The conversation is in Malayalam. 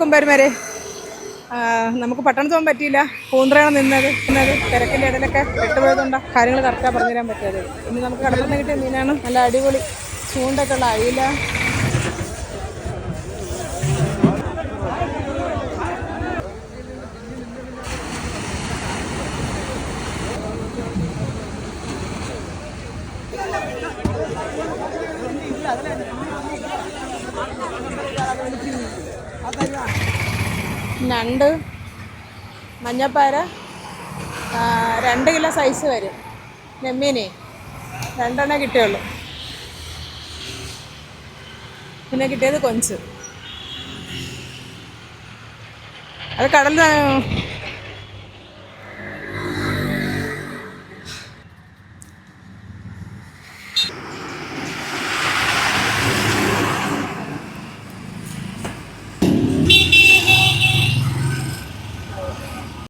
കുമ്പരുമാരെ നമുക്ക് പട്ടണത്ത് പോകാൻ പറ്റിയില്ല. പൂന്തറയാണ് നിന്നത്. നിന്നത് തിരക്കിന്റെ ഇടയിലൊക്കെ പെട്ടുപോയതുകൊണ്ട് കാര്യങ്ങൾ കറക്റ്റാണ് പറഞ്ഞുതരാൻ പറ്റിയത്. ഇനി നമുക്ക് കടലിൽ കിട്ടിയ മീനാണ്. നല്ല അടിപൊളി ചൂണ്ടൊക്കെ ഉള്ള അയില. ഞണ്ട് മഞ്ഞപ്പാര. രണ്ട് കിലോ സൈസ് വരും. നെമ്മീനെ. രണ്ടെണ്ണം കിട്ടിയുള്ളൂ. പിന്നെ കിട്ടിയത് കൊഞ്ച്. അത് കടൽ